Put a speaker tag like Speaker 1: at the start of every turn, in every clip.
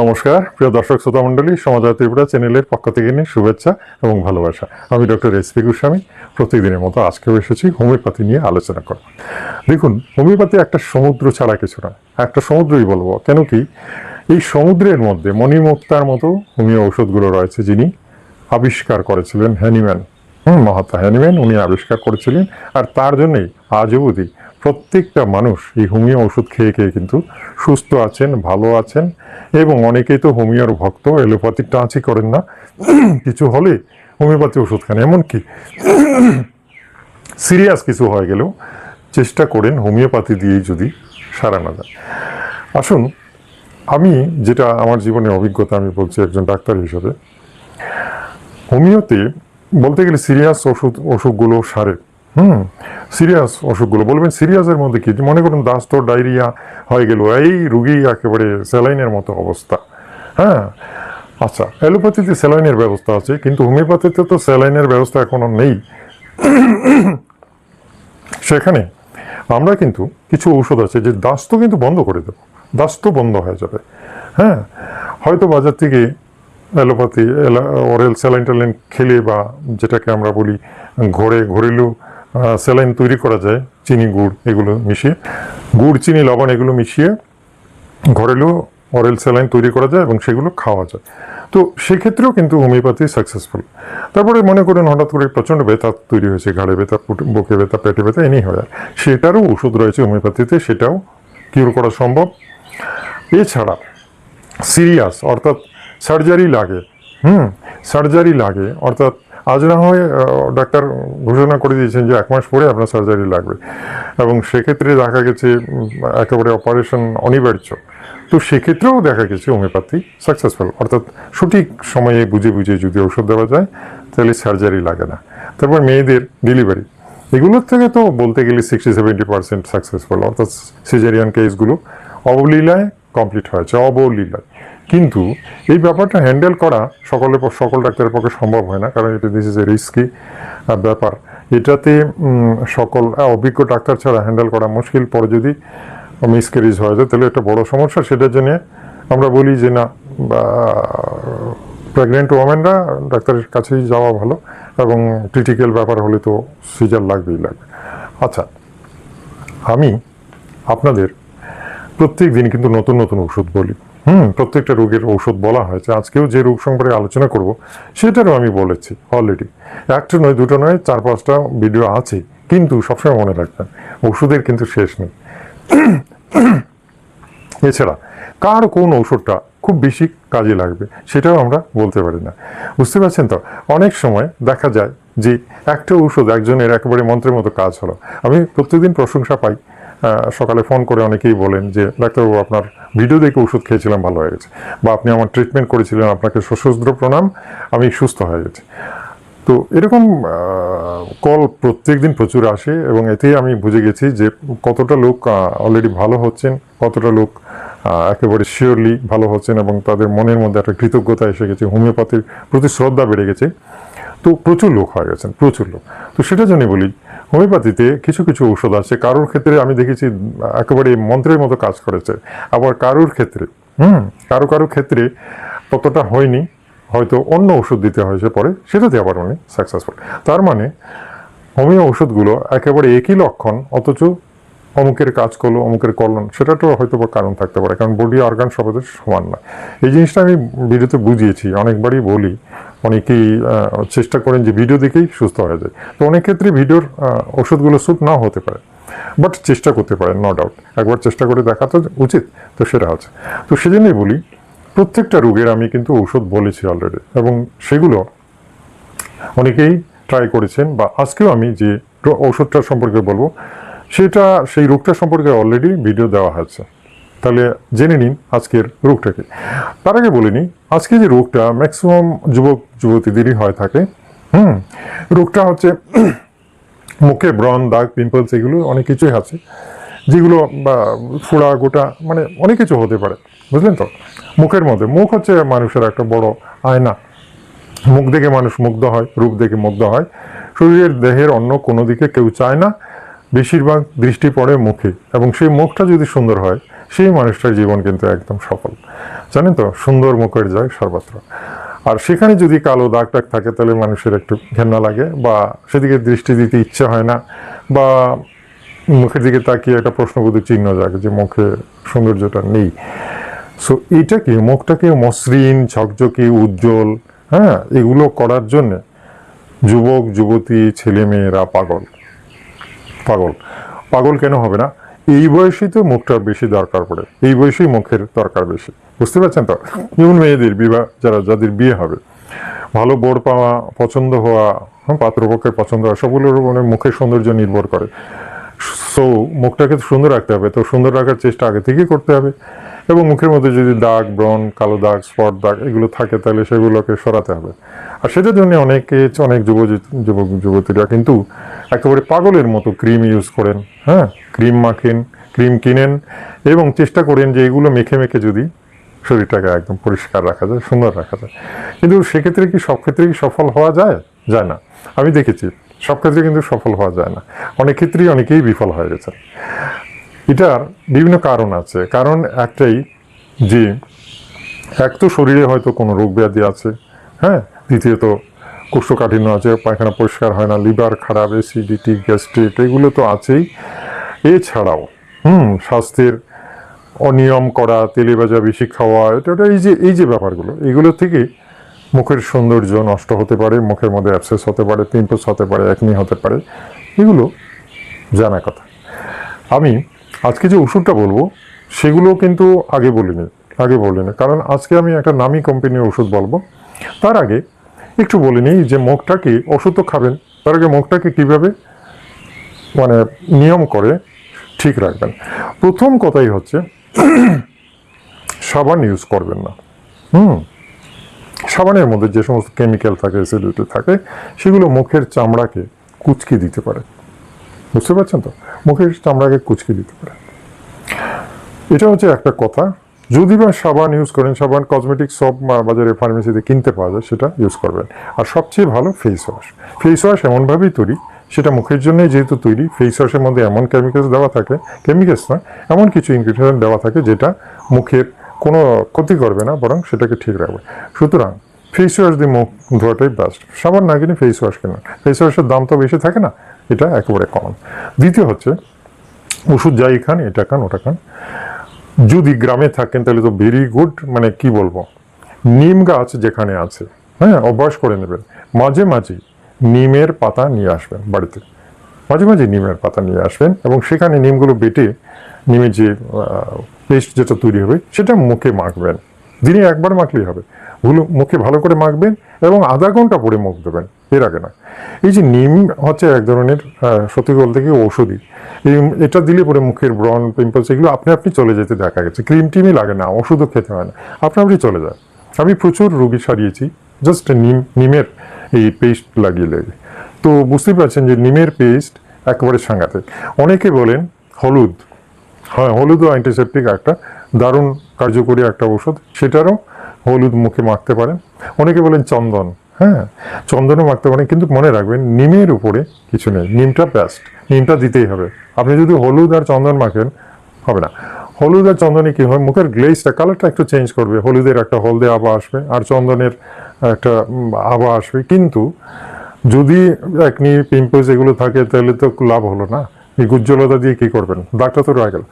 Speaker 1: নমস্কার, প্রিয় দর্শক শ্রোতা মণ্ডলী সমাজা ত্রিপুরা চ্যানেলের পক্ষ থেকে নিয়ে শুভেচ্ছা এবং ভালোবাসা। আমি ডক্টর এস পি গোস্বামী, প্রতিদিনের মতো আজকেও এসেছি হোমিওপ্যাথি নিয়ে আলোচনা করব। দেখুন, হোমিওপ্যাথি একটা সমুদ্র ছাড়া কিছু না একটা সমুদ্রই বলব। কেন কি? এই সমুদ্রের মধ্যে মণিমুক্তার মতো হোমিও ঔষধগুলো রয়েছে যিনি আবিষ্কার করেছিলেন হ্যানিম্যান। হুম, মহাত্মা হ্যানিম্যান, উনি আবিষ্কার করেছিলেন, আর তার জন্যই আজ অবধি প্রত্যেকটা মানুষ এই হোমিও ওষুধ খেয়ে খেয়ে কিন্তু সুস্থ আছেন, ভালো আছেন এবং অনেকেই তো হোমিওর ভক্ত এলোপ্যাথির টাচই করেন না। কিছু হলে হোমিওপ্যাথি ওষুধ খান। এমনকি সিরিয়াস কিছু হয়ে গেলেও চেষ্টা করেন হোমিওপ্যাথি দিয়েই যদি সারানো যায়। আসুন, আমি যেটা আমার জীবনে অভিজ্ঞতা আমি বলছি একজন ডাক্তার হিসেবে, হোমিওতে বলতে গেলে সিরিয়াস ওষুধ অসুখগুলো সারে হুম সিরিয়াস অসুখগুলো। বলবেন সিরিয়াসের মধ্যে কি? মনে করুন দাস্ত ডায়রিয়া হয়ে গেল, এই রুগী একেবারে স্যালাইনের মতো অবস্থা। হ্যাঁ? আচ্ছা অ্যালোপ্যাথিতে স্যালাইনের ব্যবস্থা আছে, কিন্তু হোমিওপ্যাথিতে তো স্যালাইনের ব্যবস্থা এখনও নেই। সেখানে আমরা কিন্তু কিছু ঔষধ আছে যে দাস্ত কিন্তু বন্ধ করে দেবো। দাস্ত বন্ধ হয়ে যাবে। হ্যাঁ? হয়তো বাজার থেকে অ্যালোপ্যাথি অরেল স্যালাইন ট্যালাইন খেলে বা যেটাকে আমরা বলি ঘরে, ঘরেলু স্যালাইন তৈরি করা যায়, চিনি, গুড়, এগুলো মিশিয়ে। গুড়, চিনি, লবণ এগুলো মিশিয়ে ঘরেলু অরেল স্যালাইন তৈরি করা যায় এবং সেগুলো খাওয়া যায়। তো সেক্ষেত্রেও কিন্তু হোমিওপ্যাথি সাকসেসফুল তারপরে মনে করেন হঠাৎ করে প্রচণ্ড ব্যথা তৈরি হয়েছে, ঘাড়ে ব্যথা বুকে ব্যথা, পেটে ব্যথা, এনি হয়ে। সেটারও ওষুধ রয়েছে হোমিওপ্যাথিতে, সেটাও কিউর করা সম্ভব। এছাড়া সিরিয়াস অর্থাৎ সার্জারি লাগে। হুম সার্জারি লাগে, অর্থাৎ আজ না হয় ডাক্তার ঘোষণা করে দিয়েছেন যে এক মাস পরে আপনার সার্জারি লাগবে। এবং সেক্ষেত্রে দেখা গেছে একেবারে অপারেশন অনিবার্য। তো সেক্ষেত্রেও দেখা গেছে হোমিওপ্যাথি সাকসেসফুল অর্থাৎ সঠিক সময়ে বুঝে বুঝে যদি ওষুধ দেওয়া যায়, তাহলে সার্জারি লাগে না। তারপর মেয়েদের ডেলিভারি এগুলোর থেকে তো বলতে গেলে সিক্সটি সেভেন্টি পার্সেন্ট সাকসেসফুল অর্থাৎ সিজারিয়ান কেসগুলো অবলীলায় কমপ্লিট হয়েছে, অবলীলায়। কিন্তু এই ব্যাপারটা হ্যান্ডেল করা সকলের সকল ডাক্তারের পক্ষে সম্ভব হয় না, কারণ এটা দিস ইজ এ রিস্কি ব্যাপার। এটাতে সকল অভিজ্ঞ ডাক্তার ছাড়া হ্যান্ডেল করা মুশকিল। পরে যদি মিসক্যারেজ হয়ে যায়, তাহলে একটা বড় সমস্যা। সেটার জন্য আমরা বলি যে না প্রেগনেন্ট ওমেনরা ডাক্তারের কাছেই যাওয়া ভালো, এবং ক্রিটিক্যাল ব্যাপার হলে তো সিজার লাগবেই লাগবে। আচ্ছা আমি আপনাদের প্রত্যেক দিন কিন্তু নতুন নতুন ওষুধ বলি। হুম, প্রত্যেকটা রোগের ঔষধ বলা হয়েছে। আজকেও যে রোগ সম্পর্কে আলোচনা করব, সেটারও আমি বলেছি অলরেডি একটা নয়, দুটো নয়, চার, পাঁচটা ভিডিও আছে, কিন্তু সবসময় মনে রাখবেন, ওষুধের কিন্তু শেষ নেই। এছাড়া, কার কোন ঔষধটা খুব বেশি কাজে লাগবে, সেটাও আমরা বলতে পারি না। বুঝতে পারছেন তো? অনেক সময় দেখা যায় যে একটা ঔষধ একজনের একেবারে মন্ত্রের মতো কাজ হলো। আমি প্রত্যেকদিন প্রশংসা পাই সকালে ফোন করে অনেকেই বলেন যে, ডাক্তারবাবু, আপনার ভিডিও দেখে ওষুধ খেয়েছিলাম, ভালো হয়ে গেছে বা আপনি আমার ট্রিটমেন্ট করেছিলেন, আপনাকে সশস্ত্র প্রণাম, আমি সুস্থ হয়ে গেছি। তো এরকম কল প্রত্যেক দিন প্রচুর আসে এবং এতেই আমি বুঝে গেছি যে, কতটা লোক অলরেডি ভালো হচ্ছেন, কতটা লোক একেবারে শিওরলি ভালো হচ্ছেন এবং তাদের মনের মধ্যে একটা কৃতজ্ঞতা এসে গেছে, হোমিওপ্যাথির প্রতি শ্রদ্ধা বেড়ে গেছে। তো প্রচুর লোক হয়ে গেছেন, প্রচুর লোক। তো সেটার জন্য বলি হোমিওপ্যাথিতে কিছু কিছু ঔষধ আছে। কারোর ক্ষেত্রে আমি দেখেছি, একেবারে মন্ত্রের মতো কাজ করেছে। আবার কারোর ক্ষেত্রে, হুম, কারও কারও ক্ষেত্রে ততটা হয়নি। হয়তো অন্য ওষুধ দিতে হয়েছে পরে, সেটাতে আবার উনি সাকসেসফুল তার মানে হোমিও ওষুধগুলো একেবারে একই লক্ষণ, অথচ অমুকের কাজ করল, অমুকের করল সেটা তো হয়তো বা কারণ থাকতে পারে, কারণ বডি অর্গান সবাদের সমান না এই জিনিসটা আমি ভিডিওতে বুঝিয়েছি, অনেকবারই বলি। অনেকেই চেষ্টা করেন যে ভিডিও দেখেই সুস্থ হয়ে যায়। তো অনেক ক্ষেত্রে ভিডিওর ওষুধগুলো স্যুট নাও হতে পারে। বাট চেষ্টা করতে পারেন নো ডাউট একবার চেষ্টা করে দেখা তো উচিত, তো সেটা হচ্ছে। তো সেজন্যই বলি, প্রত্যেকটা রোগের আমি কিন্তু ঔষধ বলেছি অলরেডি এবং সেগুলো অনেকেই ট্রাই করেছেন, বা আজকেও আমি যে ঔষধটা সম্পর্কে বলব, সেটা, সেই রোগটা সম্পর্কে অলরেডি ভিডিও দেওয়া হয়েছে। তাহলে জেনে নিন আজকের রোগটাকে। তার আগে বলে নিই, আজকে যে রোগটা ম্যাক্সিমাম যুবক, যুবতীদেরই হয় থাকে, হুম? রোগটা হচ্ছে মুখে ব্রণ, দাগ, পিম্পলস এগুলো অনেক কিছুই আছে, যেগুলো বা ফোড়া গোটা মানে অনেক কিছু হতে পারে, বুঝলেন তো? মুখের মধ্যে। মুখ হচ্ছে মানুষের একটা বড় আয়না। মুখ দেখে মানুষ মুগ্ধ হয়, রূপ দেখে মুগ্ধ হয়। শরীরের দেহের অন্য কোনো দিকে কেউ চায় না। বেশিরভাগ দৃষ্টি পড়ে মুখে এবং সেই মুখটা যদি সুন্দর হয় সেই মানুষটার জীবন কিন্তু একদম সফল। জানেন তো? সুন্দর মুখের জয় সর্বত্র। আর সেখানে যদি কালো দাগ টাগ থাকে, তাহলে মানুষের একটু ঘেন্না লাগে বা সেদিকে দৃষ্টি দিতে ইচ্ছে হয় না বা মুখের দিকে তাকিয়ে একটা প্রশ্নবোধক চিহ্ন জাগে যে মুখে সৌন্দর্যটা নেই। সো এইটাকে মুখটাকে মসৃণ, ঝকঝকে, উজ্জ্বল হ্যাঁ? এগুলো করার জন্যে যুবক, যুবতী ছেলে মেয়েরা পাগল। পাগল। পাগল কেন হবে না? এই বয়সেই তো মুখটার বেশি দরকার পড়ে। এই বয়সেই মুখের দরকার বেশি। বুঝতে পারছেন তো? যেমন মেয়েদের বিবাহ যারা যাদের বিয়ে হবে ভালো বোর পাওয়া পছন্দ হওয়া হ্যাঁ, পাত্রপক্ষের পছন্দ হওয়া সবগুলোর মানে মুখের সৌন্দর্য নির্ভর করে। সো মুখটাকে সুন্দর রাখতে হবে। তো সুন্দর রাখার চেষ্টা আগে থেকেই করতে হবে। এবং মুখের মধ্যে যদি দাগ ব্রণ কালো দাগ স্পট দাগ এগুলো থাকে তাহলে সেগুলোকে সরাতে হবে। আর সেটার জন্য অনেকে অনেক যুব যুবক যুবতীরা কিন্তু একেবারে পাগলের মতো ক্রিম ইউজ করেন হ্যাঁ? ক্রিম মাখেন ক্রিম কিনেন এবং চেষ্টা করেন যে এগুলো মেখে মেখে যদি শরীরটাকে একদম পরিষ্কার রাখা যায়, সুন্দর রাখা যায়। কিন্তু সেক্ষেত্রে কি সব ক্ষেত্রে কি সফল হওয়া যায়? যায় না। আমি দেখেছি, সব ক্ষেত্রে কিন্তু সফল হওয়া যায় না। অনেক ক্ষেত্রেই অনেকেই বিফল হয়ে গেছে। এটার বিভিন্ন কারণ আছে। কারণ একটাই যে, এক তো শরীরে হয়তো কোনো রোগ ব্যাধি আছে হ্যাঁ? দ্বিতীয়ত কোষ্ঠকাঠিন্য আছে, পায়খানা পরিষ্কার হয় না, লিভার খারাপ অ্যাসিডিটি গ্যাস্ট্রিক এগুলো তো আছেই। এছাড়াও, হুম, স্বাস্থ্যের অনিয়ম করা তেলে ভাজা বেশি খাওয়া এটা এই যে এই যে ব্যাপারগুলো, এগুলো থেকে মুখের সৌন্দর্য নষ্ট হতে পারে, মুখের মধ্যে অ্যাবসেস হতে পারে পিম্পলস হতে পারে একনি হতে পারে, এগুলো জানা কথা। আমি আজকে যে ওষুধটা বলব, সেগুলো কিন্তু আগে বলিনি আগে বলিনি, কারণ আজকে আমি একটা নামি কোম্পানির ওষুধ বলব। তার আগে একটু বলে নিই যে মুখটাকে ওষুধ তো খাবেন, তার আগে মুখটাকে কীভাবে মানে নিয়ম করে ঠিক রাখবেন। প্রথম কথাই হচ্ছে, সাবান ইউজ করবেন না। হুম, সাবানের মধ্যে যে সমস্ত কেমিক্যাল থাকে অ্যাসিডিটি থাকে, সেগুলো মুখের চামড়াকে কুচকে দিতে পারে। বুঝতে পারছেন তো? মুখের চামড়াকে কুচকে দিতে পারে। এটা হচ্ছে একটা কথা। যদি বা সাবান ইউজ করেন, সাবান কসমেটিক সব বাজারে ফার্মেসিতে কিনতে পাওয়া যায়, সেটা ইউজ করবেন। আর সবচেয়ে ভালো ফেস ওয়াশ ফেস ওয়াশ এমনভাবেই তৈরি, সেটা মুখের জন্যই যেহেতু তৈরি ফেস ওয়াশের মধ্যে এমন কেমিক্যালস দেওয়া থাকে কেমিক্যালস না এমন কিছু ইনগ্রিডিয়েন্ট দেওয়া থাকে যেটা মুখের কোনো ক্ষতি করবে না, বরং সেটাকে ঠিক রাখবে। সুতরাং ফেস ওয়াশ দিয়ে মুখ ধোয়াটাই বেস্ট সাবান না কিনে ফেস ওয়াশ কেনা ফেস ওয়াশের দাম তো বেশি থাকে না, এটা একেবারে কমন দ্বিতীয় হচ্ছে, ওষুধ যাই খান, এটা খান, ওটা খান। যদি গ্রামে থাকেন, তাহলে তো ভেরি গুড মানে কি বলব? নিম গাছ যেখানে আছে হ্যাঁ অভ্যাস করে নেবেন। মাঝে মাঝে নিমের পাতা নিয়ে আসবেন বাড়িতে। মাঝে মাঝে নিমের পাতা নিয়ে আসবেন এবং সেখানে নিমগুলো বেটে নিমের যে পেস্ট যেটা তৈরি হবে, সেটা মুখে মাখবেন। দিনে একবার মাখলেই হবে। ভুলো, মুখে ভালো করে মাখবেন এবং আধা ঘণ্টা পরে মুখ দেবেন এর আগে না এই যে নিম হচ্ছে এক ধরনের সত্যি বলতে কি ঔষধি। এই এটা দিলে পরে মুখের ব্রণ পিম্পলস এগুলো আপনি আপনি চলে যেতে দেখা গেছে। ক্রিম টিমই লাগে না, ওষুধও খেতে হয় না। আপনি আপনি চলে যায় আমি প্রচুর রোগী সারিয়েছি জাস্ট নিম, নিমের এই পেস্ট লাগিয়ে লেগে। তো বুঝতেই পারছেন যে নিমের পেস্ট একেবারে সাংঘাতিক। অনেকে বলেন, হলুদ। হ্যাঁ হলুদও অ্যান্টিসেপটিক একটা, দারুণ কার্যকরী একটা ওষুধ সেটারও হলুদ মুখে মাখতে পারেন। অনেকে বলেন চন্দন। হ্যাঁ চন্দনও মাখতে পারেন, কিন্তু মনে রাখবেন, নিমের উপরে কিছু নেই। নিমটা বেস্ট নিমটা দিতেই হবে। আপনি যদি হলুদ আর চন্দন মাখেন, হবে না। হলুদ আর চন্দনে কী হয়? মুখের গ্লেজটা কালারটা একটু চেঞ্জ করবে। হলুদের একটা হলদে আবা আসবে, আর চন্দনের একটা আভা আসবে। কিন্তু যদি একনি পিম্পলস এগুলো থাকে, তাহলে তো লাভ হলো না। এই উজ্জ্বলতা দিয়ে কী করবেন? দাগটা তো রয়ে গেল।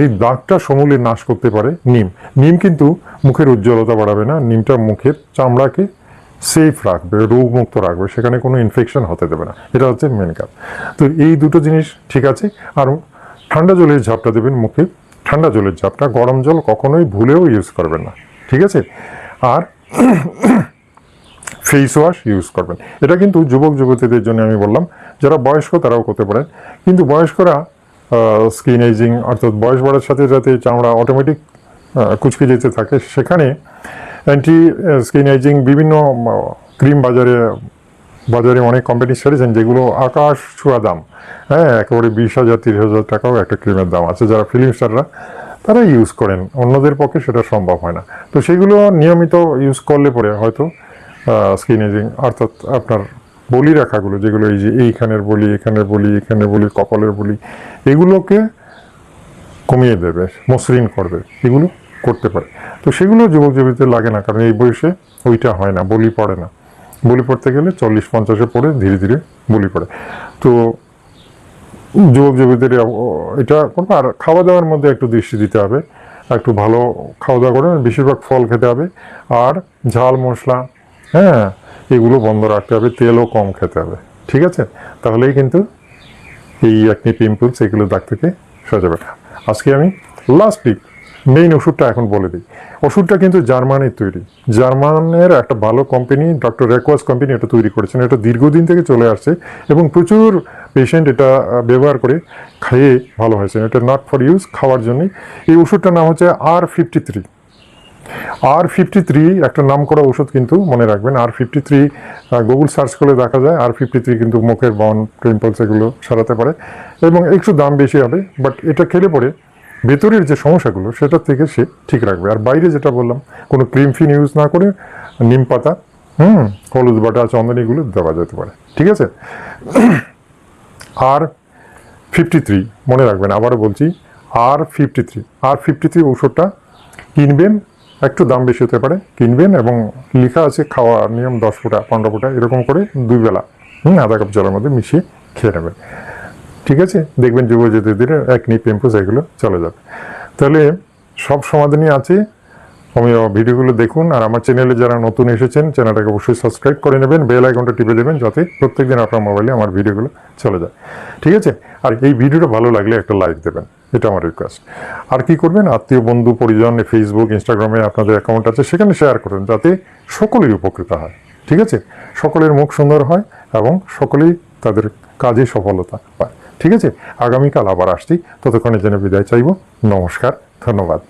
Speaker 1: এই দাগটা সমূলে নাশ করতে পারে নিম। নিম কিন্তু মুখের উজ্জ্বলতা বাড়াবে না। নিমটা মুখের চামড়াকে সেফ রাখবে, রোগমুক্ত রাখবে, সেখানে কোনো ইনফেকশন হতে দেবে না। এটা হচ্ছে মেন কাজ। তো এই দুটো জিনিস ঠিক আছে, আর ঠান্ডা জলের ঝাপটা দেবেন মুখে। ঠান্ডা জলের ঝাপটা গরম জল কখনোই ভুলেও ইউজ করবেন না, ঠিক আছে? আর ফেস ওয়াশ ইউজ করবেন। এটা কিন্তু যুবক যুবতীদের জন্য আমি বললাম, যারা বয়স্ক তারাও করতে পারেন। কিন্তু বয়স্করা স্কিন এজিং অর্থাৎ বয়স বাড়ার সাথে সাথে চামড়া অটোমেটিক কুচকে যেতে থাকে, সেখানে অ্যান্টি স্কিন এজিং বিভিন্ন ক্রিম বাজারে বাজারে অনেক কোম্পানি ছেড়েছেন যেগুলো আকাশ ছোঁয়া দাম। হ্যাঁ একেবারে বিশ হাজার, তিরিশ হাজার টাকাও একটা ক্রিমের দাম আছে। যারা ফিল্ম স্টাররা তারা ইউজ করেন। অন্যদের পক্ষে সেটা সম্ভব হয় না। তো সেগুলো নিয়মিত ইউজ করলে পরে হয়তো স্কিন এজিং অর্থাৎ আপনার বলি রাখাগুলো, যেগুলো এই যে এইখানের বলি, এখানের বলি এখানের বলি, কপালের বলি, এগুলোকে কমিয়ে দেবে, মসৃণ করবে। এগুলো করতে পারে। তো সেগুলো যুবক যুবতীদের লাগে না, কারণ এই বয়সে ওইটা হয় না, বলি পড়ে না। বলি পড়তে গেলে চল্লিশ পঞ্চাশে পড়ে ধীরে ধীরে বলি পড়ে। তো যুবক যুবতীদের এটা করবে। আর খাওয়া দাওয়ার মধ্যে একটু দৃষ্টি দিতে হবে, একটু ভালো খাওয়া দাওয়া করে বেশিরভাগ ফল খেতে হবে। আর ঝাল মশলা হ্যাঁ এগুলো বন্ধ রাখতে হবে, তেলও কম খেতে হবে, ঠিক আছে? তাহলেই কিন্তু এই একটি পিম্পলস এগুলো দাগ থেকে সরে আজকে আমি লাস্ট উইক মেইন ওষুধটা এখন বলে দিই। ওষুধটা কিন্তু জার্মানির তৈরি। জার্মানের একটা ভালো কোম্পানি ডক্টর রেকোয়াস কোম্পানি এটা তৈরি করেছেন। এটা দীর্ঘদিন থেকে চলে আসছে এবং প্রচুর পেশেন্ট এটা ব্যবহার করে খেয়ে ভালো হয়েছে। এটা নট ফর ইউজ খাওয়ার জন্যই এই ওষুধটার নাম হচ্ছে R fifty three R fifty three একটা নাম করা ওষুধ কিন্তু মনে রাখবেন। R fifty three Google search করলে দেখা যায়। আর ফিফটি থ্রি কিন্তু মুখের বন পিম্পলস এগুলো সারাতে পারে। এবং একটু দাম বেশি হবে বাট এটা খেলে পরে ভেতরের যে সমস্যাগুলো, সেটার থেকে সে ঠিক রাখবে। আর বাইরে যেটা বললাম, কোনো ক্রিম ফিন ইউজ না করে নিম পাতা, হুম, হলুদ বাটা, চন্দন, এগুলো দেওয়া যেতে পারে। ঠিক আছে? আর ফিফটি থ্রি মনে রাখবেন, আবারও বলছি, R fifty three R fifty three ওষুধটা কিনবেন, একটু দাম বেশি হতে পারে, কিনবেন এবং লেখা আছে খাওয়া নিয়ম দশ ফুটা, পনেরো ফুটা, এরকম করে দুই বেলা, হুম, আধা কাপ জলের মধ্যে মিশিয়ে খেয়ে নেবেন। ঠিক আছে? দেখবেন যুব যেতে ধীরে এক নি পেম্পুস এগুলো চলে যাবে। তাহলে সব সমাধানই আছে। আমি ভিডিওগুলো দেখুন আর আমার চ্যানেলে যারা নতুন এসেছেন, চ্যানেলটাকে অবশ্যই সাবস্ক্রাইব করে নেবেন, বেল আইকনটা টিপে দেবেন যাতে প্রত্যেকদিন আপনার মোবাইলে আমার ভিডিওগুলো চলে যায়। ঠিক আছে? আর এই ভিডিওটা ভালো লাগলে একটা লাইক দেবেন। এটা আমার রিকোয়েস্ট আর কি করবেন? আত্মীয়, বন্ধু, পরিজন ফেসবুক ইনস্টাগ্রামে আপনাদের অ্যাকাউন্ট আছে, সেখানে শেয়ার করবেন যাতে সকলেই উপকৃত হয়। ঠিক আছে? সকলের মুখ সুন্দর হয় এবং সকলেই তাদের কাজে সফলতা পায়। ঠিক আছে? আগামীকাল আবার আসছি। ততক্ষণে জন্য বিদায় চাইব। নমস্কার ধন্যবাদ।